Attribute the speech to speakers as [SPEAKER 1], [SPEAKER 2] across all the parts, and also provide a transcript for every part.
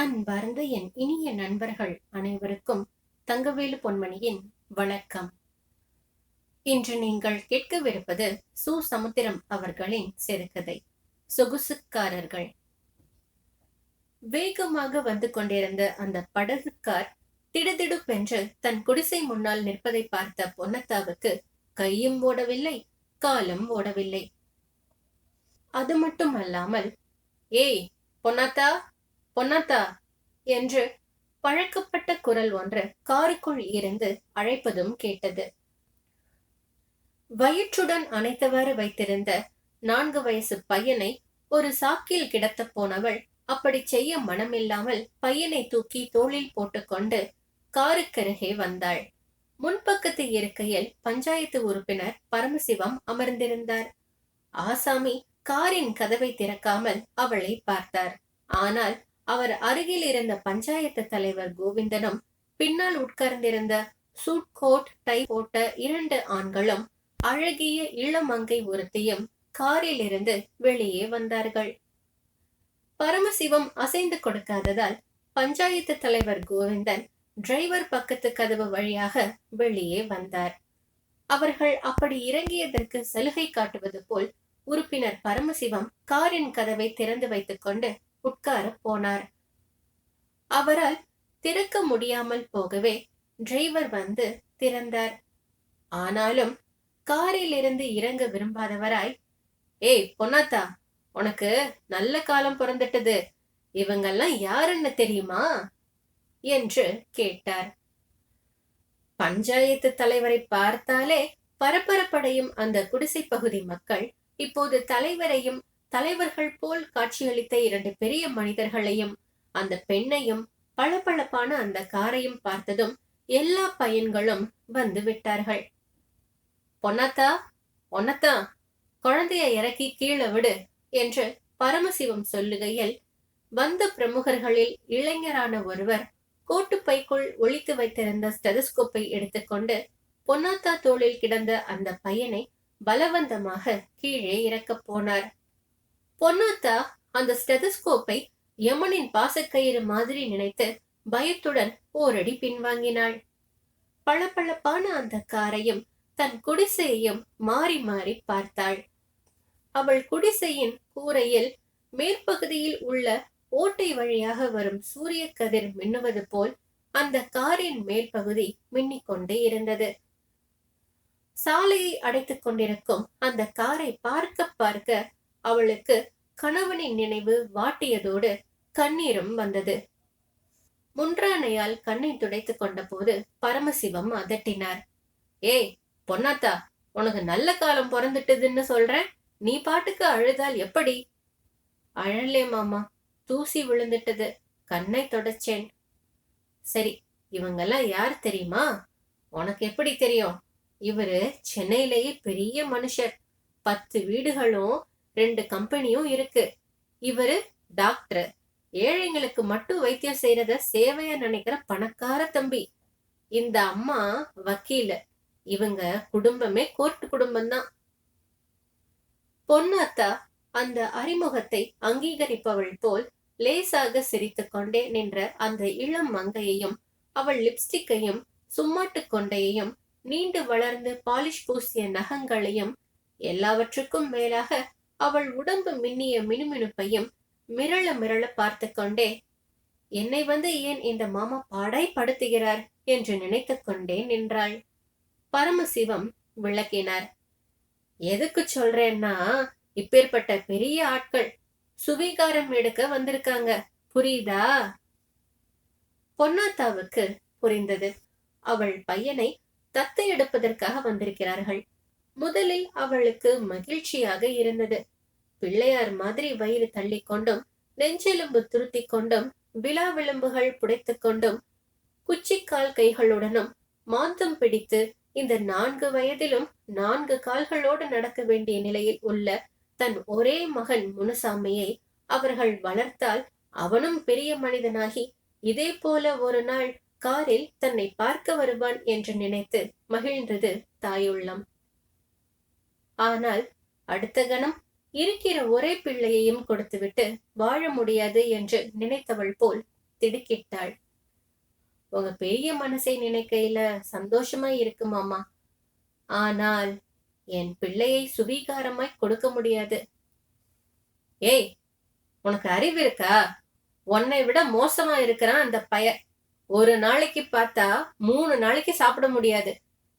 [SPEAKER 1] அன்பார்ந்த என் இனிய நண்பர்கள் அனைவருக்கும் தங்கவேலு பொன்மணியின் வணக்கம். இன்று நீங்கள் கேட்கவிருப்பது சு. சமுத்திரம் அவர்களின் சிறுகதை சொகுசுக்காரர்கள். வேகமாக வந்து கொண்டிருந்த அந்த படகுக்கார் திடுதிடுப்பென்று தன் குடிசை முன்னால் நிற்பதை பார்த்த பொன்னத்தாவுக்கு கையும் ஓடவில்லை காலும் ஓடவில்லை. அது மட்டும் அல்லாமல் ஏய் பொன்னாத்தா பொன்னாத்தா என்று பழக்கப்பட்ட குரல் ஒன்று காருக்குள் இருந்து அழைப்பதும் கேட்டது. வயிற்றுடன் அணைத்தவாறு வைத்திருந்த நான்கு வயசு பையனை ஒரு சாக்கில் கிடத்த போனவள் அப்படி செய்ய மனமில்லாமல் பையனை தூக்கி தோளில் போட்டுக்கொண்டு காருக்கருகே வந்தாள். முன்பக்கத்து இருக்கையில் பஞ்சாயத்து உறுப்பினர் பரமசிவம் அமர்ந்திருந்தார். ஆசாமி காரின் கதவை திறக்காமல் அவளை பார்த்தார். ஆனால் அவர் அருகில் இருந்த பஞ்சாயத்து தலைவர் கோவிந்தனும் பின்னால் உட்கார்ந்திருந்த சூட் கோட் டை போட்ட இரண்டு ஆண்களும் அழகிய இளமங்கை ஒருத்தியும் காரில் இருந்து வெளியே வந்தார்கள். பரமசிவம் அசைந்து கொடுக்காததால் பஞ்சாயத்து தலைவர் கோவிந்தன் டிரைவர் பக்கத்து கதவு வழியாக வெளியே வந்தார். அவர்கள் அப்படி இறங்கியதற்கு சலுகை காட்டுவது போல் உறுப்பினர் பரமசிவம் காரின் கதவை திறந்து வைத்துக் கொண்டு உட்கார போனார். அவரால் திறக்க முடியாமல் போகவே டிரைவர் வந்து திறந்தார். ஆனாலும் காரில் இருந்து இறங்க விரும்பாதவராய் ஏய் பொன்னாத்தா உனக்கு நல்ல காலம் பிறந்துட்டது. இவங்கெல்லாம் யாருன்னு தெரியுமா? என்று கேட்டார். பஞ்சாயத்து தலைவரை பார்த்தாலே பரபரப்படையும் அந்த குடிசை பகுதி மக்கள் இப்போது தலைவரையும் தலைவர்கள் போல் காட்சியளித்த இரண்டு பெரிய மனிதர்களையும் அந்த பெண்ணையும் பளபளப்பான அந்த காரையும் பார்த்ததும் எல்லா பையன்களும் வந்து விட்டார்கள். பொன்னத்தா ஒன்னத்தா குழந்தைய இறக்கி கீழே விடு என்று பரமசிவம் சொல்லுகையில் வந்த பிரமுகர்களில் இளைஞரான ஒருவர் கோட்டுப்பைக்குள் ஒழித்து வைத்திருந்த ஸ்டெதஸ்கோப்பை எடுத்துக்கொண்டு பொன்னாத்தா தோளில் கிடந்த அந்த பையனை பலவந்தமாக கீழே இறக்கப் போனார். பொன்னாத்தா அந்த ஸ்டெதஸ்கோப்பை யமனின் பாசக்கயிறு மாதிரி நினைத்து பயத்துடன் ஓரடி பின்வாங்கினாள். பளபளப்பான அந்த காரையும் தன் குடிசையையும் மாறி மாறி பார்த்தாள். அவள் குடிசையின் கூரையில் மேற்பகுதியில் உள்ள ஓட்டை வழியாக வரும் சூரிய கதிர் மின்னுவது போல் அந்த காரின் மேற்பகுதி மின்னிக் கொண்டே இருந்தது. சாலையை அடைத்துக் கொண்டிருக்கும் அந்த காரை பார்க்க பார்க்க அவளுக்கு கணவனின் நினைவு வாட்டியதோடு கண்ணீரும் வந்தது. முன்றானையால் கண்ணை துடைத்து கொண்ட போது பரமசிவம் அதட்டினார். ஏய் பொன்னாத்தா உனக்கு நல்ல காலம் பிறந்துட்டுதுன்னு சொல்றேன் நீ பாட்டுக்கு அழுதால் எப்படி? அழலே மாமா தூசி விழுந்துட்டது. கண்ணை தொடச்சேன். சரி இவங்கெல்லாம் யார் தெரியுமா? உனக்கு எப்படி தெரியும்? இவரு சென்னையிலேயே பெரிய மனுஷர். பத்து வீடுகளும் ரெண்டு கம்பெனியும் இருக்கு. இவரு டாக்டர். ஏழைங்களுக்கு மட்டும் வைத்தியம் செய்யறத சேவைய நினைக்கிற பணக்கார தம்பி. இந்த அம்மா வக்கீல. இவங்க குடும்பமே கோர்ட் குடும்பம்தான். பொன்னாத்தா அந்த அறிமுகத்தை அங்கீகரிப்பவள் போல் லேசாக சிரித்து கொண்டே நின்ற அந்த இளம் மங்கையையும் அவள் லிப்ஸ்டிக்கையும் சும்மாட்டு கொண்டையையும் நீண்டு வளர்ந்து பாலிஷ் பூசிய நகங்களையும் எல்லாவற்றுக்கும் மேலாக அவள் உடம்பு மின்னிய மினுமினுப்பையும் மிரள மிரள பார்த்து கொண்டே என்னை வந்து ஏன் இந்த மாமா பாடாய்படுத்துகிறார் என்று நினைத்துக் கொண்டே நின்றாள். பரமசிவம் விளக்கினார் எதுக்கு சொல்றேன்னா இப்பேற்பட்ட பெரிய ஆட்கள் சுவீகாரம் எடுக்க வந்திருக்காங்க. புரியுதா? பொன்னாத்தாவுக்கு புரிந்தது. அவள் பையனை தத்து எடுப்பதற்காக வந்திருக்கிறார்கள். முதலில் அவளுக்கு மகிழ்ச்சியாக இருந்தது. பிள்ளையார் மாதிரி வயிறு தள்ளி கொண்டும் நெஞ்செலும்பு துருத்தி கொண்டும் விழா விளிம்புகள் புடைத்து கொண்டும் குச்சிக்கால் கைகளுடனும் மாந்தம் பிடித்து இந்த நான்கு வயதிலும் நான்கு கால்களோடு நடக்க வேண்டிய நிலையில் உள்ள தன் ஒரே மகன் முனுசாமியை அவர்கள் வளர்த்தால் அவனும் பெரிய மனிதனாகி இதே போல ஒரு நாள் காரில் தன்னை பார்க்க வருவான் என்று நினைத்து மகிழ்ந்தது தாயுள்ளம். ஆனால் அடுத்த கணம் இருக்கிற ஒரே பிள்ளையையும் கொடுத்துவிட்டு வாழ முடியாது என்று நினைத்தவள் போல் திடுக்கிட்டாள். உங்க பெரிய மனசை நினைக்கையில சந்தோஷமா இருக்கு மாமா. ஆனால் என் பிள்ளையை சுவீகாரமாய் கொடுக்க முடியாது. ஏய் உனக்கு அறிவு இருக்கா? உன்னை விட மோசமா இருக்கிறான் அந்த பய. ஒரு நாளைக்கு பார்த்தா மூணு நாளைக்கு சாப்பிட முடியாது.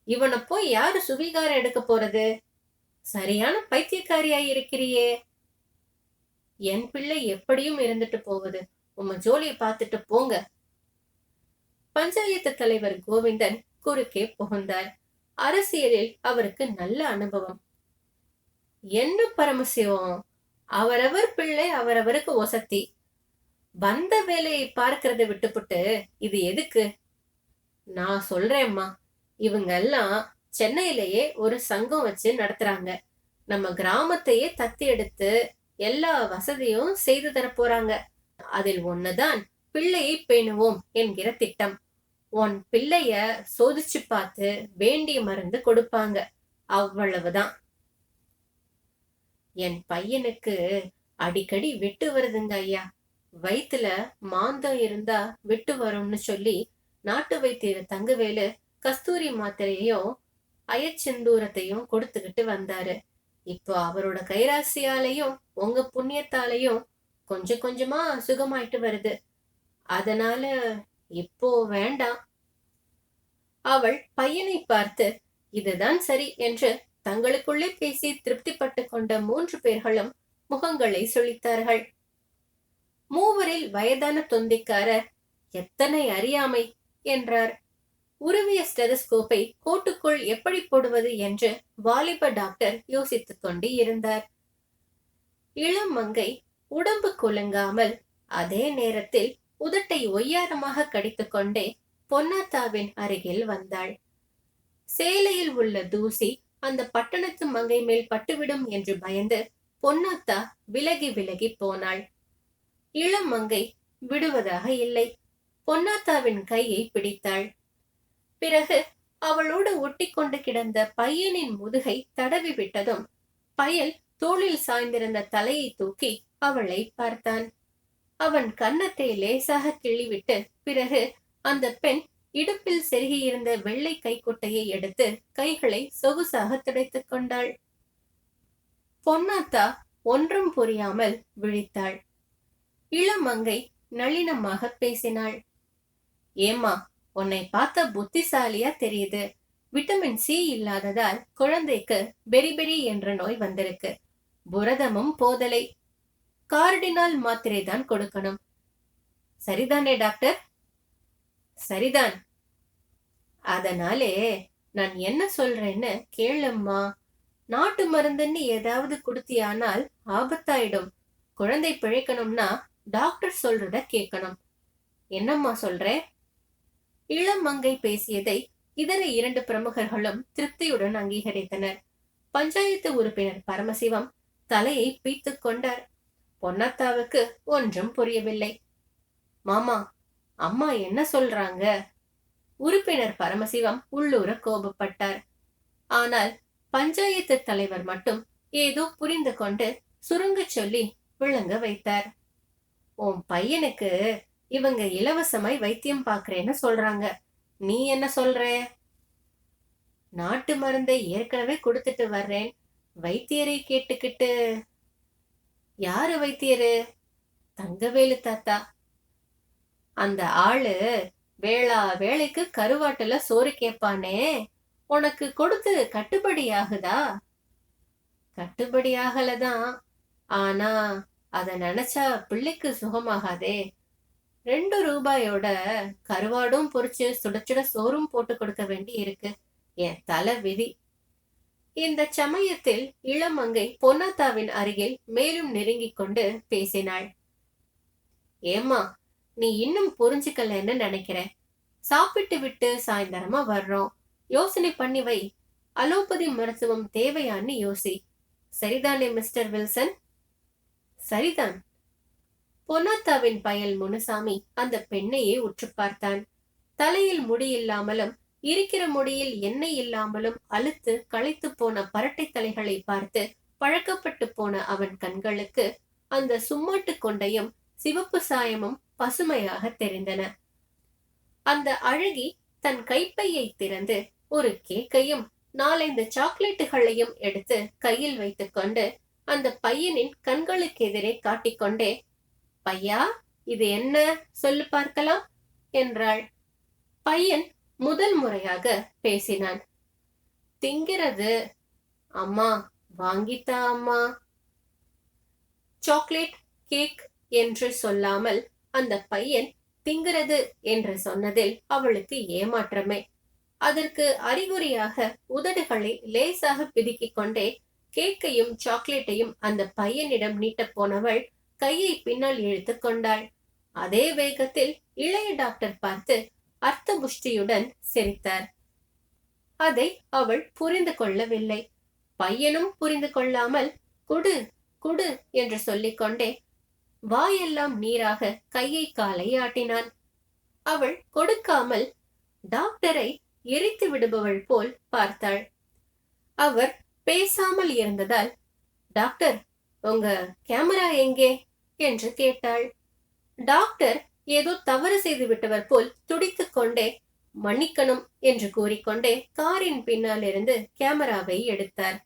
[SPEAKER 1] இவனை போய் யாரு சுவீகாரம் எடுக்க போறது? சரியான பைத்தியக்காரியாய் இருக்கிறியே. என் பிள்ளை எப்படியும் இருந்துட்டு போகுது. உம்ம ஜோலியை பார்த்துட்டு போங்க. பஞ்சாயத்து தலைவர் கோவிந்தன் குறுக்கே புகுந்தார். அரசியலில் அவருக்கு நல்ல அனுபவம். என்ன பரமசிவம்? அவரவர் பிள்ளை அவரவருக்கு ஒசத்தி வந்த வேலையை பார்க்கறத விட்டுப்புட்டு இது எதுக்கு? நான் சொல்றேம்மா. இவங்க எல்லாம் சென்னையிலேயே ஒரு சங்கம் வச்சு நடத்துறாங்க. நம்ம கிராமத்தையே தத்தி எடுத்து எல்லா வசதியும் செய்து தர போறாங்க. அதில் ஒண்ணுதான் பிள்ளையை பேணுவோம் என்கிற திட்டம். உன் பிள்ளைய சோதிச்சு பார்த்து வேண்டிய மருந்து கொடுப்பாங்க. அவ்வளவுதான். என் பையனுக்கு அடிக்கடி வெட்டு வருதுங்க ஐயா. வயித்துல மாந்தம் இருந்தா விட்டு வரும்னு சொல்லி நாட்டு வைத்தியர் தங்கவேலு கஸ்தூரி மாத்திரையையும் அயச்செந்தூரத்தையும் கொடுத்துக்கிட்டு வந்தாரு. இப்போ அவரோட கைராசியாலையும் உங்க புண்ணியத்தாலையும் கொஞ்சம் கொஞ்சமா சுகமாயிட்டு வருது. அதனால இப்போ வேண்டாம். அவள் பையனை பார்த்து இதுதான் சரி என்று தங்களுக்குள்ளே பேசி திருப்திப்பட்டு கொண்ட மூன்று பேர்களும் முகங்களை சுழித்தார்கள். மூவரில் வயதான தொந்திக்காரர் எத்தனை அறியாமை என்றார். உருவிய ஸ்டெதஸ்கோப்பை கோட்டுக்குள் எப்படி போடுவது என்று வாலிப டாக்டர் யோசித்துக் கொண்டு இருந்தார். இளம் மங்கை உடம்பு குலுங்காமல் அதே நேரத்தில் உதட்டை ஒய்யாரமாக கடித்துக்கொண்டே பொன்னாத்தாவின் அருகில் வந்தாள். சேலையில் உள்ள தூசி அந்த பட்டணத்து மங்கை மேல் பட்டுவிடும் என்று பயந்து பொன்னாத்தா விலகி விலகி போனாள். இளம் மங்கை விடுவதாக இல்லை. பொன்னாத்தாவின் கையை பிடித்தாள். பிறகு அவளோடு ஒட்டிக்கொண்டு கிடந்த பையனின் முதுகை தடவி விட்டதும் பயல் தோளில் சாய்ந்திருந்த தலையை தூக்கி அவளை பார்த்தான். அவன் கன்னத்தை லேசாக கிள்ளிவிட்டு பிறகு அந்த பெண் இடுப்பில் செருகியிருந்த வெள்ளை கைக்குட்டையை எடுத்து கைகளை சொகுசாக துடைத்துக் கொண்டாள். பொன்னாத்தா ஒன்றும் புரியாமல் விழித்தாள். இளமங்கை நளினமாக பேசினாள். ஏமா உன்னை பார்த்த புத்திசாலியா தெரியுது. விட்டமின் சி இல்லாததால் குழந்தைக்கு பெரிபெரி என்ற நோய் வந்திருக்கு. புரதமும் போதலை கார்டினால் மாத்திரை தான் கொடுக்கணும். சரிதானே டாக்டர்? சரிதான். அதனாலே நான் என்ன சொல்றேன்னு கேளம்மா. நாட்டு மருந்துன்னு ஏதாவது கொடுத்தியானால் ஆபத்தாயிடும். குழந்தை பிழைக்கணும்னா டாக்டர் சொல்றத கேட்கணும். என்னம்மா சொல்றேன் இளம் மங்கை பேசியதை இதர இரண்டு பிரமுகர்களும் திருப்தியுடன் அங்கீகரித்தனர். பஞ்சாயத்து உறுப்பினர் பரமசிவம் தலையை பீத்து கொண்டார். பொன்னத்தாவுக்கு ஒன்றும் புரியவில்லை. மாமா அம்மா என்ன சொல்றாங்க? உறுப்பினர் பரமசிவம் உள்ளூர கோபப்பட்டார். ஆனால் பஞ்சாயத்து தலைவர் மட்டும் ஏதோ புரிந்து கொண்டு சுருங்க சொல்லி விளங்க வைத்தார். உன் பையனுக்கு இவங்க இலவசமாய் வைத்தியம் பாக்குறேன்னு சொல்றாங்க. நீ என்ன சொல்ற? நாட்டு மருந்தை ஏற்கனவே கொடுத்துட்டு வர்றேன். வைத்தியரை கேட்டுக்கிட்டு. யாரு வைத்தியரு? தங்கவேலு தாத்தா. அந்த ஆளு வேளா வேலைக்கு கருவாட்டுல சோறு கேட்பானே. உனக்கு கொடுத்து கட்டுப்படி ஆகுதா? கட்டுப்படி ஆகலதான். ஆனா அத நினைச்சா பிள்ளைக்கு சுகமாகாதே. ரெண்டு ரூபாயோட கருவாடும் பொறிச்சு சுட சுட சோறும் போட்டு கொடுக்க வேண்டி இருக்கு. என் தலை விதி. இந்த சமயத்தில் இளமங்கை பொன்னாத்தாவின் அருகில் மேலும் நெருங்கிக் கொண்டு பேசினாள். ஏம்மா நீ இன்னும் புரிஞ்சுக்கலன்னு நினைக்கிறேன் சாப்பிட்டு விட்டு சாயந்தரமா வர்றோம். யோசனை பண்ணி வை. அலோபதி மருத்துவம் தேவையான்னு யோசி. சரிதானே மிஸ்டர் வில்சன்? சரிதான். பொன்னாத்தாவின் பயல் முனுசாமி அந்த பெண்ணையே உற்று பார்த்தான். தலையில் முடி இல்லாமலும் இருக்கிற முடியில் எண்ணெய் இல்லாமலும் அழுத்து களைத்து போன பரட்டை தலைகளை பார்த்து பழக்கப்பட்டு போன அவன் கண்களுக்கு அந்த சும்மாட்டு கொண்டையும் சிவப்பு சாயமும் பசுமையாக தெரிந்தன. அந்த அழகி தன் கைப்பையை திறந்து ஒரு கேக்கையும் நாலைந்து சாக்லேட்டுகளையும் எடுத்து கையில் வைத்துக்கொண்டு அந்த பையனின் கண்களுக்கு எதிரே காட்டிக்கொண்டே பையா இது என்ன? சொல்லு பார்க்கலாம் என்றாள். பையன் முதல் முறையாக பேசினான். திங்கிறது அம்மா வாங்கித்தா அம்மா? சாக்லேட் கேக் என்று சொல்லாமல் அந்த பையன் திங்கிறது என்று சொன்னதில் அவளுக்கு ஏமாற்றமே. அதற்கு அறிகுறியாக உதடுகளை லேசாக பிதுக்கிக் கொண்டே கேக்கையும் சாக்லேட்டையும் அந்த பையனிடம் நீட்டப் போனவள் கையை பின்னால் இழுத்து கொண்டாள். அதே வேகத்தில் இளைய டாக்டர் பார்த்து அர்த்த புஷ்டியுடன் சிரித்தார். அதை அவள் புரிந்து கொள்ளவில்லை. பையனும் புரிந்து கொள்ளாமல் குடு குடு என்று சொல்லிக்கொண்டே வாயெல்லாம் நீராக கையை காலை ஆட்டினான். அவள் கொடுக்காமல் டாக்டரை எரித்து விடுபவள் போல் பார்த்தாள். அவர் பேசாமல் இருந்ததால் டாக்டர் உங்க கேமரா எங்கே? என்று கேட்டாள். டாக்டர் ஏதோ தவறு செய்து விட்டவர் போல் துடித்துக் கொண்டே மன்னிக்கணும் என்று கூறிக்கொண்டே காரின் பின்னால் இருந்து கேமராவை எடுத்தார்.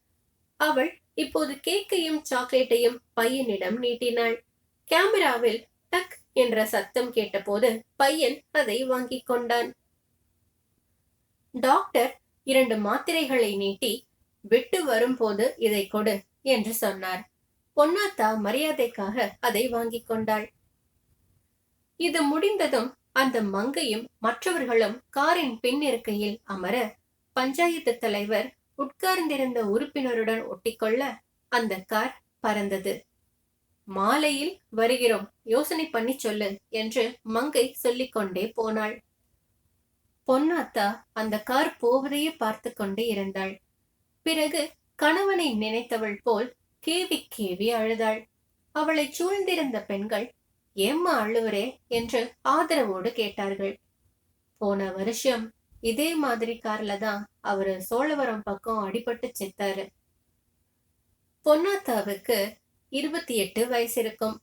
[SPEAKER 1] அவள் இப்போது கேக்கையும் சாக்லேட்டையும் பையனிடம் நீட்டினாள். கேமராவில் டக் என்ற சத்தம் கேட்டபோது பையன் அதை வாங்கிக் கொண்டான். டாக்டர் இரண்டு மாத்திரைகளை நீட்டி விட்டு வரும்போது இதை கொடு என்று சொன்னார். பொன்னாத்தா மரியாதைக்காக அதை வாங்கிக் கொண்டாள். இது முடிந்ததும் அந்த மங்கையும் மற்றவர்களும் காரின் பின் இருக்கையில் அமர பஞ்சாயத்து தலைவர் உட்கார்ந்திருந்த உறுப்பினருடன் ஒட்டிக்கொள்ள அந்த கார் பறந்தது. மாலையில் வருகிறோம். யோசனை பண்ணி சொல்லு என்று மங்கை சொல்லிக்கொண்டே போனாள். பொன்னாத்தா அந்த கார் போவதையே பார்த்து கொண்டே இருந்தாள். பிறகு கணவனை நினைத்தவள் போல் கேவி கேவி அழுதாள். அவளை சூழ்ந்திருந்த பெண்கள் ஏம்மா அழுவரே என்று ஆதரவோடு கேட்டார்கள். போன வருஷம் இதே மாதிரி கார்ல தான் அவரு சோழவரம் பக்கம் அடிபட்டு செத்தாரு. பொன்னாத்தாவுக்கு இருபத்தி எட்டு வயசு இருக்கும்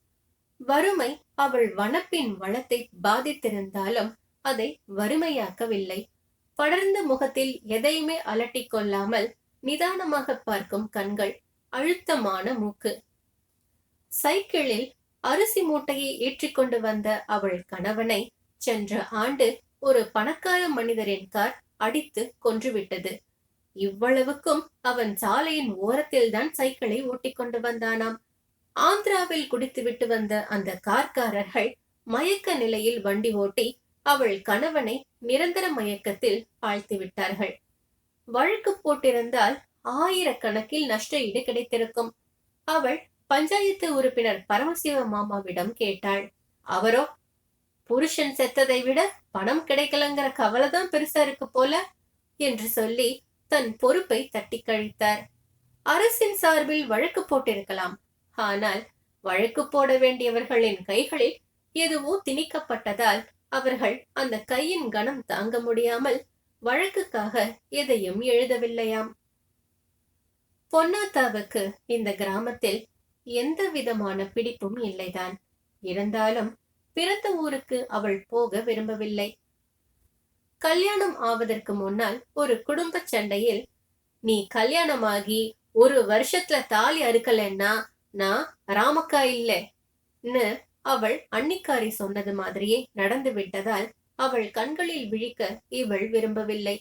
[SPEAKER 1] வறுமை அவள் வனப்பின் வளத்தை பாதித்திருந்தாலும் அதை வறுமையாக்கவில்லை. படர்ந்த முகத்தில் எதையுமே அலட்டிக் கொள்ளாமல் நிதானமாக பார்க்கும் கண்கள் அழுத்தமான மூக்கு. சைக்கிளில் அரிசி மூட்டையை ஏற்றிக்கொண்டு வந்த அவள் கணவனை சென்ற ஆண்டு ஒரு பணக்கார மனிதரின் கார் அடித்து கொன்றுவிட்டது. இவ்வளவுக்கும் அவன் சாலையின் ஓரத்தில்தான் சைக்கிளை ஓட்டிக்கொண்டு வந்தானாம். ஆந்திராவில் குடித்துவிட்டு வந்த அந்த கார்காரர்கள் மயக்க நிலையில் வண்டி ஓட்டி அவள் கணவனை நிரந்தர மயக்கத்தில் ஆழ்த்தி விட்டார்கள் வழக்கு போட்டிருந்தால் ஆயிரக்கணக்கில் நஷ்ட ஈடு கிடைத்திருக்கும். அவள் பஞ்சாயத்து உறுப்பினர் பரமசிவ மாமாவிடம் கேட்டாள். அவரோ புருஷன் செத்ததை விட பணம் கிடைக்கலங்கிற கவலைதான் பெருசா இருக்கு போல என்று சொல்லி தன் பொறுப்பை தட்டி கழித்தார். அரசின் சார்பில் வழக்கு போட்டிருக்கலாம். ஆனால் வழக்கு போட வேண்டியவர்களின் கைகளில் எதுவோ திணிக்கப்பட்டதால் அவர்கள் அந்த கையின் கணம் தாங்க முடியாமல் வழக்குக்காக எதையும் எழுதவில்லையாம். பொன்னாத்தாவுக்கு இந்த கிராமத்தில் எந்த விதமான பிடிப்பும் இல்லைதான். இருந்தாலும் பிறந்த ஊருக்கு அவள் போக விரும்பவில்லை. கல்யாணம் ஆவதற்கு முன்னால் ஒரு குடும்ப சண்டையில் நீ கல்யாணமாகி ஒரு வருஷத்துல தாலி அறுக்கலன்னா நான் ராமக்கா இல்லைன்னு அவள் அன்னிக்காரி சொன்னது மாதிரியே நடந்து விட்டதால் அவள் கண்களில் விழிக்க இவள் விரும்பவில்லை.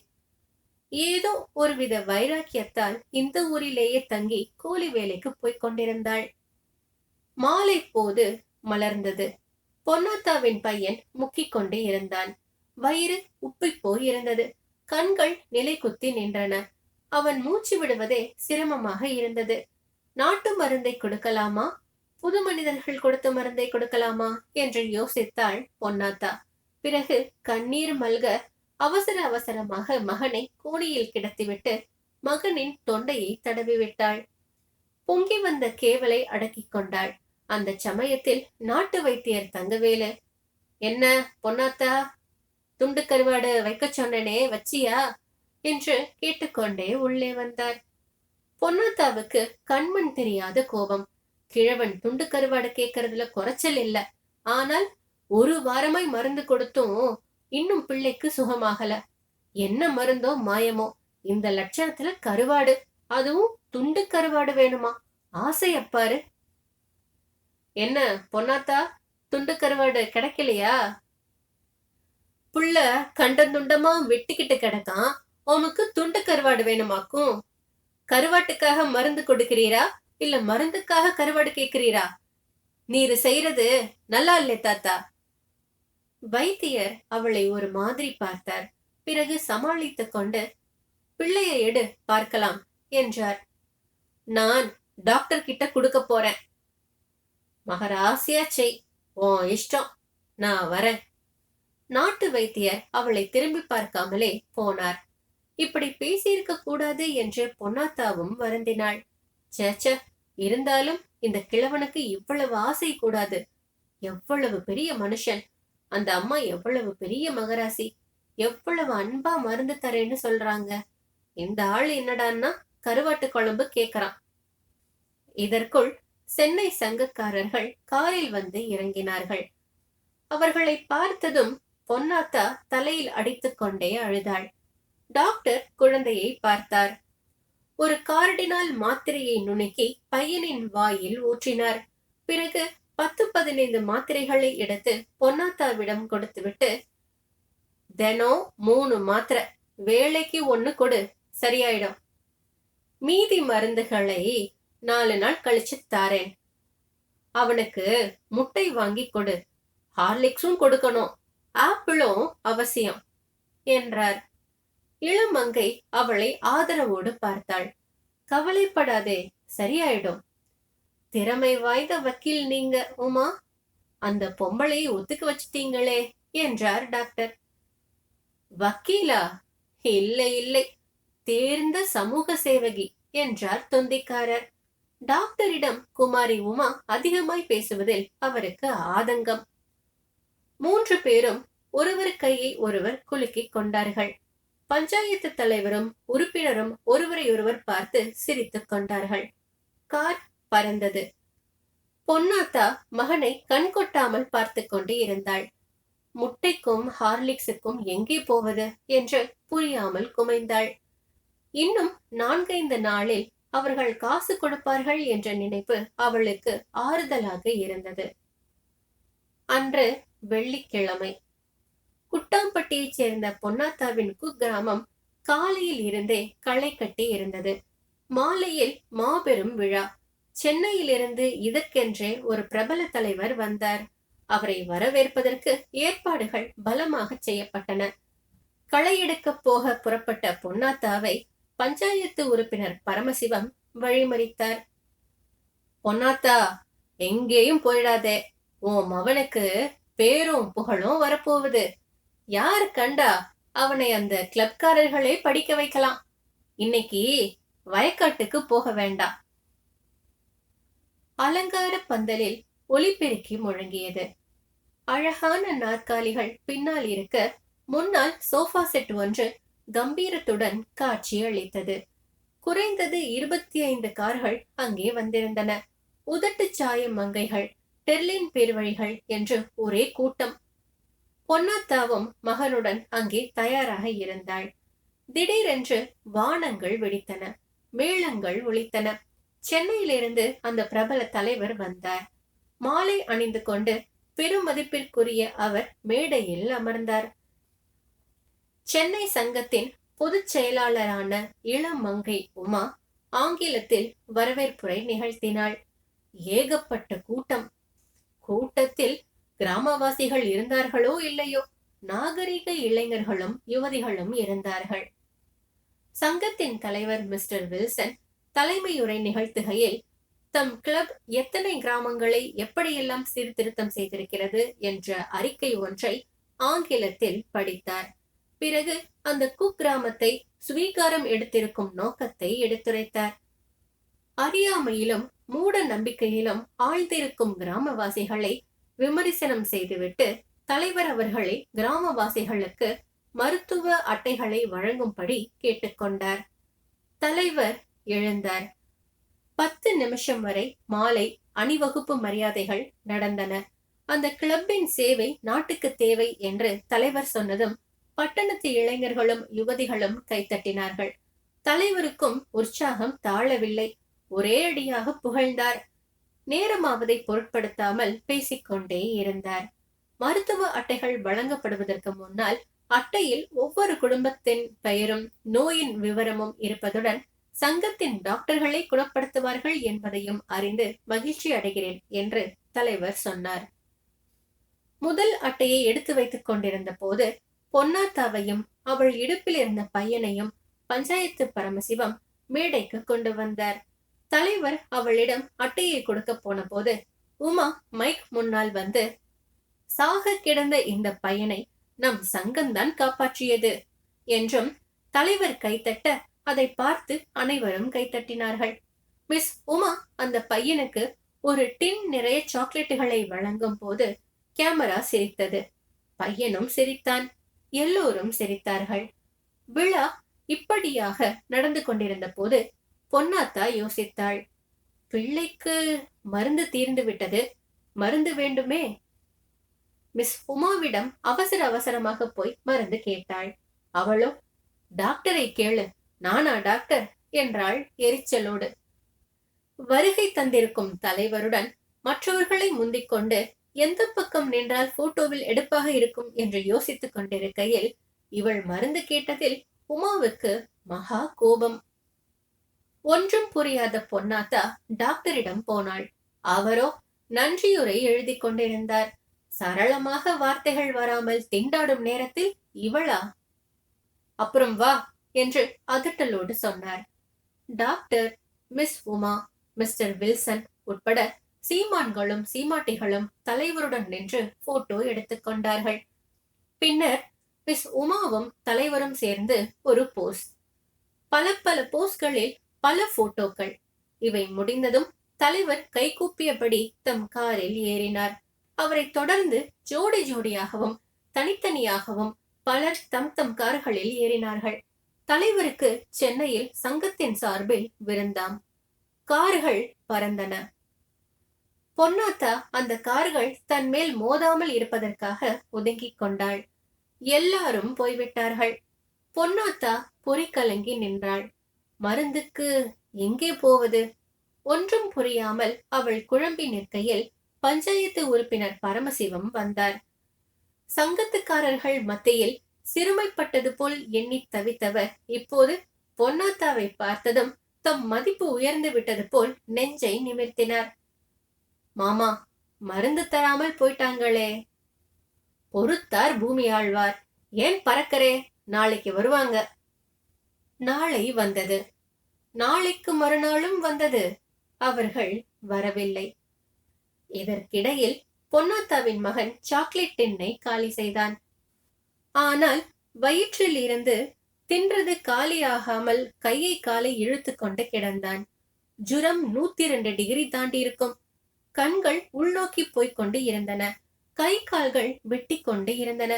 [SPEAKER 1] ஏதோ ஒருவித வைராக்கியத்தால் இந்த ஊரிலேயே தங்கி கூலி வேலைக்கு போய்க் கொண்டிருந்தாள். மாலை போது மலர்ந்தது. பொன்னாத்தாவின் பையன் முக்கிக் கொண்டே இருந்தான். வயிறு உப்பி போய் இருந்தது கண்கள் நிலை குத்தி நின்றன. அவன் மூச்சு விடுவதே சிரமமாக இருந்தது. நாட்டு மருந்தை கொடுக்கலாமா? புது மனிதர்கள் கொடுத்த மருந்தை கொடுக்கலாமா? என்று யோசித்தாள் பொன்னாத்தா. பிறகு கண்ணீர் மல்க அவசர அவசரமாக மகனை கோணியில் கிடத்திவிட்டு மகனின் தொண்டையை தடவி விட்டாள் பொங்கி வந்த கேவலை அடக்கிக் கொண்டாள். அந்த சமயத்தில் நாட்டு வைத்தியர் தங்கவேலு என்ன பொன்னாத்தா துண்டு கருவாடு வைக்க சொன்னனே வச்சியா? என்று கேட்டுக்கொண்டே உள்ளே வந்தார். பொன்னாத்தாவுக்கு கண்மண் தெரியாத கோபம். கிழவன் துண்டு கருவாடு கேட்கறதுல குறைச்சல் இல்ல. ஆனால் ஒரு வாரமாய் மருந்து கொடுத்தும் இன்னும் பிள்ளைக்கு சுகமாகல. என்ன மருந்தோ மாயமோ? இந்த லட்சணத்துல கருவாடு. அதுவும் துண்டு கருவாடு வேணுமா? ஆசையப்பாரு என்ன பொன்னாத்தா? துண்டு கருவாடு கிடைக்கலையா? புள்ள கண்டந்துண்டமா வெட்டிக்கிட்டு கிடக்கான். உமக்கு துண்டு கருவாடு வேணுமாக்கும்? கருவாட்டுக்காக மருந்து கொடுக்கிறீரா? இல்ல மருந்துக்காக கருவாடு கேக்குறீரா? நீரு செய்யறது நல்லா இல்லை தாத்தா. வைத்தியர் அவளை ஒரு மாதிரி பார்த்தார். பிறகு சமாளித்துக் கொண்டு பிள்ளைய எடு பார்க்கலாம் என்றார். நான் டாக்டர் கிட்ட கொடுக்க போறேன். மகராசியா செய் உன் இஷ்டம் நான் வரேன். நாட்டு வைத்தியர் அவளை திரும்பி பார்க்காமலே போனார். இப்படி பேசியிருக்க கூடாது என்று பொன்னாத்தாவும் வருந்தினாள். சேச்ச இருந்தாலும் இந்த கிழவனுக்கு இவ்வளவு ஆசை கூடாது. எவ்வளவு பெரிய மனுஷன் அந்த அம்மா எவ்வளவு பெரிய மகராசி? எவ்வளவு அன்பா மருந்து தரேன்னு சொல்றாங்க. இந்த ஆள் என்னடான்னா கருவாட்டு குழம்பு கேக்குறான். இதற்குள் சென்னை சங்கக்காரர்கள் காரில் வந்து இறங்கினார்கள். அவர்களை பார்த்ததும் பொன்னாத்தா தலையில் அடித்துக் கொண்டே அழுதாள். டாக்டர் குழந்தையை பார்த்தார். ஒரு கார்டினால் மாத்திரையை நுணுக்கி பையனின் வாயில் ஊற்றினார். பிறகு பத்து பதினைந்து மாத்திரைகளை எடுத்து பொன்னாத்தாவிடம் கொடுத்துவிட்டு தினம் மூணு மாத்திரை வேலைக்கு ஒன்று கொடு சரியாயிடும். மீதி மருந்துகளை நாலு நாள் கழிச்சு தாரேன். அவனுக்கு முட்டை வாங்கி கொடு. ஹார்லிக்ஸும் கொடுக்கணும். ஆப்பிளும் அவசியம் என்றார். இளமங்கை அவளை ஆதரவோடு பார்த்தாள். கவலைப்படாதே சரியாயிடும். திறமை வாய்ந்த வக்கீல் நீங்க உமா? அந்த பொம்பளை ஒத்துக்க வச்சிட்டீங்களே என்றார் டாக்டர். வக்கீலா? இல்லை இல்லை. தேர்ந்த சமூக சேவகி என்றார் தொந்திக்காரர். டாக்டரிடம் குமாரி உமா அதிகமாய் பேசுவதில் அவருக்கு ஆதங்கம். மூன்று பேரும் ஒருவர் கையை ஒருவர் குலுக்கிக் கொண்டார்கள். பஞ்சாயத்து தலைவரும் உறுப்பினரும் ஒருவரையொருவர் பார்த்து சிரித்துக் கொண்டார்கள். கார் பறந்தது. பொன்னாத்தா மகனை கண் கொட்டாமல் பார்த்து கொண்டு இருந்தாள். முட்டைக்கும் ஹார்லிக்ஸுக்கும் எங்கே போவது? என்று புரியாமல் குமைந்தாள். இன்னும் நான்கைந்து நாளில் அவர்கள் காசு கொடுப்பார்கள் என்ற நினைப்பு அவளுக்கு ஆறுதலாக இருந்தது. அன்று வெள்ளிக்கிழமை. குட்டாம்பட்டியைச் சேர்ந்த பொன்னாத்தாவின் குக்கிராமம் காலையில் இருந்தே களை கட்டி இருந்தது. மாலையில் மாபெரும் விழா. சென்னையிலிருந்து இதற்கென்றே ஒரு பிரபல தலைவர் வந்தார். அவரை வரவேற்பதற்கு ஏற்பாடுகள் பலமாக செய்யப்பட்டன. களை எடுக்க போக புறப்பட்ட பொன்னாத்தாவை பஞ்சாயத்து உறுப்பினர் பரமசிவம் வழிமறித்தார். பொன்னாத்தா எங்கேயும் போயிடாதே. உன் மவனுக்கு பேரும் புகழும் வரப்போகுது. யார் கண்டா அவனை அந்த கிளப்காரர்களே படிக்க வைக்கலாம். இன்னைக்கு வயக்காட்டுக்கு போக வேண்டாம். அலங்கார பந்தலில் ஒலிபெருக்கி முழங்கியது. அழகான நாற்காலிகள் பின்னால் இருக்க முன்னால் சோஃபா செட் ஒன்று கம்பீரத்துடன் காட்சி அளித்தது. குறைந்தது இருபத்தி ஐந்து கார்கள் அங்கே வந்திருந்தன. உதட்டு சாய மங்கைகள் டெர்லின் பேர்வழிகள் என்று ஒரே கூட்டம். பொன்னாத்தாவும் மகனுடன் அங்கே தயாராக இருந்தாள். திடீரென்று வானங்கள் வெடித்தன மேளங்கள் ஒழித்தன சென்னையிலிருந்து அந்த பிரபல தலைவர் வந்தார். மாலை அணிந்து கொண்டு பெருமதிப்பிற்குரிய அவர் மேடையில் அமர்ந்தார். சென்னை சங்கத்தின் பொதுச் செயலாளரான இளமங்கை உமா ஆங்கிலத்தில் வரவேற்புரை நிகழ்த்தினாள். ஏகப்பட்ட கூட்டம். கூட்டத்தில் கிராமவாசிகள் இருந்தார்களோ இல்லையோ நாகரிக இளைஞர்களும் யுவதிகளும் இருந்தார்கள். சங்கத்தின் தலைவர் மிஸ்டர் வில்சன் தலைமையுரை நிகழ்த்துகையில் தம் கிளப் எத்தனை கிராமங்களை எப்படியெல்லாம் சீர்திருத்தம் செய்திருக்கிறது என்ற அறிக்கை ஒன்றை ஆங்கிலத்தில் படித்தார். பிறகு அந்த குக்கிராமத்தை சுவீகாரம் எடுத்திருக்கும் நோக்கத்தை எடுத்துரைத்தார். அறியாமையிலும் மூட நம்பிக்கையிலும் ஆழ்ந்திருக்கும் கிராமவாசிகளை விமர்சனம் செய்துவிட்டு தலைவர் அவர்களை கிராமவாசிகளுக்கு மருத்துவ அட்டைகளை வழங்கும்படி கேட்டுக்கொண்டார். தலைவர் எழுந்தார். பத்து நிமிஷம் வரை மாலை அணிவகுப்பு மரியாதைகள் நடந்தன. அந்த கிளப்பின் சேவை நாட்டுக்கு தேவை என்று தலைவர் சொன்னதும் பட்டணத்து இளைஞர்களும் யுவதிகளும் கைத்தட்டினார்கள் தலைவருக்கும் உற்சாகம் தாழவில்லை. ஒரே அடியாக புகழ்ந்தார். நேரமாவதை பொருட்படுத்தாமல் பேசிக்கொண்டே இருந்தார். மருத்துவ அட்டைகள் வழங்கப்படுவதற்கு முன்னால் அட்டையில் ஒவ்வொரு குடும்பத்தின் பெயரும் நோயின் விவரமும் இருப்பதுடன் சங்கத்தின் டாக்டர்களை குணப்படுத்துவார்கள் என்பதையும் அறிந்து மகிழ்ச்சி அடைகிறேன் என்று தலைவர் சொன்னார். முதல் அட்டையை எடுத்து வைத்துக் கொண்டிருந்த போது பொன்னாத்தாவையும் அவள் இடுப்பில் இருந்த பையனையும் பஞ்சாயத்து பரமசிவம் மேடைக்கு கொண்டு வந்தார். தலைவர் அவளிடம் அட்டையை கொடுக்க போன போது உமா மைக் முன்னால் வந்து சாக கிடந்த இந்த பையனை நம் சங்கம்தான் காப்பாற்றியது என்றும் தலைவர் கைத்தட்ட அதை பார்த்து அனைவரும் கைத்தட்டினார்கள் மிஸ் உமா அந்த பையனுக்கு ஒரு டின் நிறைய சாக்லேட்டுகளை வழங்கும் போது கேமரா சிரித்தது. பையனும் சிரித்தான். எல்லோரும் சிரித்தார்கள். விழா இப்படியாக நடந்து கொண்டிருந்த போது பொன்னாத்தா யோசித்தாள். பிள்ளைக்கு மருந்து தீர்ந்து விட்டது. மருந்து வேண்டுமே? மிஸ் உமாவிடம் அவசர அவசரமாக போய் மருந்து கேட்டாள். அவளோ? டாக்டரை கேளு. நானா டாக்டர்? என்றாள் எரிச்சலோடு. வருகை தந்திருக்கும் தலைவருடன் மற்றவர்களை முந்திக் கொண்டு எந்த பக்கம் நின்றால் போட்டோவில் எடுப்பாக இருக்கும் என்று யோசித்துக் கொண்டிருக்கையில் இவள் மருந்து கேட்டதில் உமாவுக்கு மகா கோபம். ஒன்றும் புரியாத பொன்னாத்தா டாக்டரிடம் போனாள். அவரோ நன்றியுரை எழுதி கொண்டிருந்தார். சரளமாக வார்த்தைகள் வராமல் திண்டாடும் நேரத்தில் இவளா? அப்புறம் வா என்று அதட்டலோடு சொன்னார். Doctor miss Uma mister Wilson உட்பட சீமான்களும் சீமாட்டிகளும் தலைவருடன் நின்று போட்டோ எடுத்துக்கொண்டார்கள் பின்னர் மிஸ் உமாவும் தலைவரும் சேர்ந்து ஒரு போஸ் பல பல போஸ்களில் பல போட்டோக்கள் இவை முடிந்ததும் தலைவர் கைகூப்பியபடி தம் காரில் ஏறினார். அவரை தொடர்ந்து ஜோடி ஜோடியாகவும் தனித்தனியாகவும் பலர் தம் தம் கார்களில் ஏறினார்கள். தலைவருக்கு சென்னையில் சங்கத்தின் சார்பில் விருந்தாம். கார்கள் பறந்தன. பொன்னாத்தா அந்த கார்கள் தன் மேல் மோதாமல் இருப்பதற்காக ஒதுங்கிக் கொண்டாள். எல்லாரும் போய்விட்டார்கள். பொன்னாத்தா பொறிக்கலங்கி நின்றாள். மருந்துக்கு எங்கே போவது? ஒன்றும் புரியாமல் அவள் குழம்பி நிற்கையில் பஞ்சாயத்து உறுப்பினர் பரமசிவம் வந்தார். சங்கத்துக்காரர்கள் மத்தியில் சிறுமைப்பட்டது போல் எண்ணி தவித்தவர். இப்போது பொன்னாத்தாவை பார்த்ததும் தம் மதிப்பு உயர்ந்து விட்டது போல் நெஞ்சை நிமிர்த்தினார். மாமா மருந்து தராமல் போயிட்டாங்களே. பொறுத்தார் பூமி ஆழ்வார். ஏன் பறக்கறே? நாளைக்கு வருவாங்க. நாளை வந்தது. நாளைக்கு மறுநாளும் வந்தது. அவர்கள் வரவில்லை. இதற்கிடையில் பொன்னாத்தாவின் மகன் சாக்லேட் டின்னை காலி செய்தான். ஆனால் வயிற்றில் இருந்து தின்றது காலியாகாமல் கையை காலை இழுத்து கொண்டு கிடந்தான். ஜுரம் நூத்தி இரண்டு டிகிரி தாண்டி இருக்கும் கண்கள் உள்நோக்கி போய்க் கொண்டு இருந்தன. கை கால்கள் வெட்டி கொண்டு இருந்தன.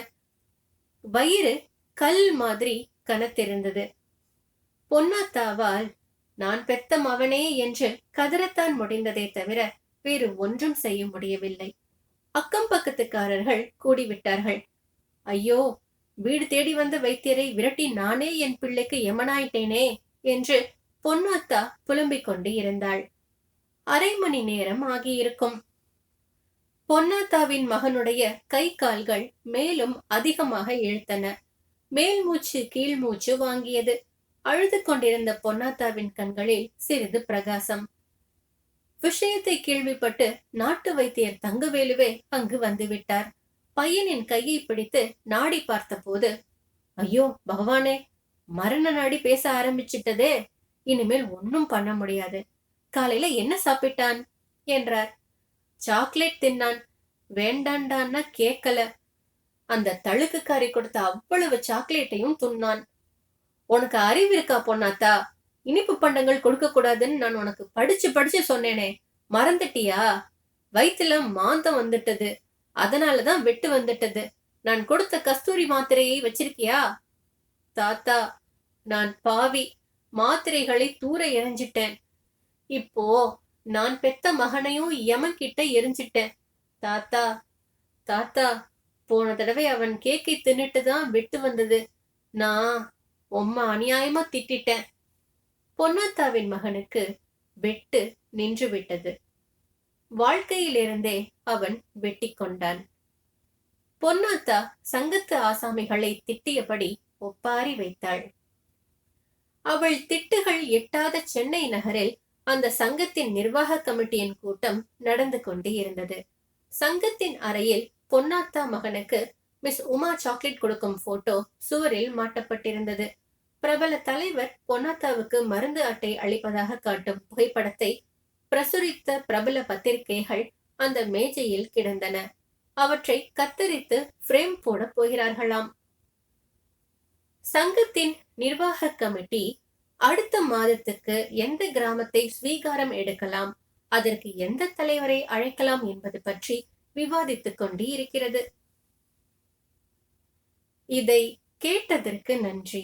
[SPEAKER 1] வயிறு கல் மாதிரி கனத்திருந்தது. பொன்னாத்தாவால் நான் பெத்த மவனே என்று கதறத்தான் முடிந்ததே தவிர வேறு ஒன்றும் செய்ய முடியவில்லை. அக்கம் பக்கத்துக்காரர்கள் கூடிவிட்டார்கள். ஐயோ வீடு தேடி வந்த வைத்தியரை விரட்டி நானே என் பிள்ளைக்கு எமனாயிட்டேனே என்று பொன்னாத்தா புலம்பிக் கொண்டு இருந்தாள். அரை மணி நேரம் ஆகியிருக்கும். பொன்னாத்தாவின் மகனுடைய கை கால்கள் மேலும் அதிகமாக இழுத்தன. மேல் மூச்சு கீழ் மூச்சு வாங்கியது. அழுது கொண்டிருந்த பொன்னாத்தாவின் கண்களில் சிறிது பிரகாசம். விஷயத்தை கேள்விப்பட்டு நாட்டு வைத்தியர் தங்கவேலுவே அங்கு வந்துவிட்டார் பையனின் கையை பிடித்து நாடி பார்த்தபோது ஐயோ பகவானே மரண நாடி பேச ஆரம்பிச்சிட்டதே. இனிமேல் ஒன்னும் பண்ண முடியாது. காலையில என்ன சாப்பிட்டான்? என்றார். சாக்லேட் தின்னான். வேண்டாண்டான்னா கேட்கல அந்த தழுக்குக்காரி கொடுத்த அவ்வளவு சாக்லேட்டையும் துண்ணான் உனக்கு அறிவு இருக்கா பொண்ணாத்தா இனிப்பு பண்டங்கள் கொடுக்க கூடாதுன்னு நான் உனக்கு படிச்சு படிச்சு சொன்னேனே. மறந்துட்டியா? வயித்துல மாந்தம் வந்துட்டது. அதனாலதான் வெட்டு வந்துட்டது. நான் கொடுத்த கஸ்தூரி மாத்திரையை வச்சிருக்கியா? தாத்தா நான் பாவி. மாத்திரைகளை தூர எரிஞ்சிட்டேன் இப்போ நான் பெத்த மகனையும் யமன் கிட்ட எரிஞ்சிட்டேன். தாத்தா தாத்தா போன தடவை அவன் கேக்கை தின்னுட்டு தான் வெட்டு வந்தது. நான் உம்மா அநியாயமா திட்டிட்டேன். பொன்னாத்தாவின் மகனுக்கு வெட்டு நின்று விட்டது. வாழ்க்கையிலிருந்தே அவன் வெட்டி கொண்டான் பொன்னாத்தா சங்கத்து ஆசாமிகளை திட்டியபடி ஒப்பாரி வைத்தாள். அவள் திட்டுகள் எட்டாத சென்னை நகரில் அந்த சங்கத்தின் நிர்வாக கமிட்டியின் கூட்டம் நடந்து கொண்டு இருந்தது. சங்கத்தின் அறையில் பொன்னாத்தா மகனுக்கு மிஸ் உமா சாக்லேட் கொடுக்கும் போட்டோ சுவரில் மாட்டப்பட்டிருந்தது. பிரபல தலைவர் பொன்னாத்தாவுக்கு மருந்து அட்டை அளிப்பதாக காட்டும் புகைப்படத்தை பிரசுரித்த பிரபல பத்திரிகைகள் அந்த மேஜையில் கிடந்தன. அவற்றை கத்தரித்து பிரேம் போட போகிறார்களாம். சங்கத்தின் நிர்வாக கமிட்டி அடுத்த மாதத்துக்கு எந்த கிராமத்தை ஸ்வீகாரம் எடுக்கலாம் அதற்கு எந்த தலைவரை அழைக்கலாம் என்பது பற்றி விவாதித்துக் கொண்டு இருக்கிறது இதை கேட்டதற்கு நன்றி.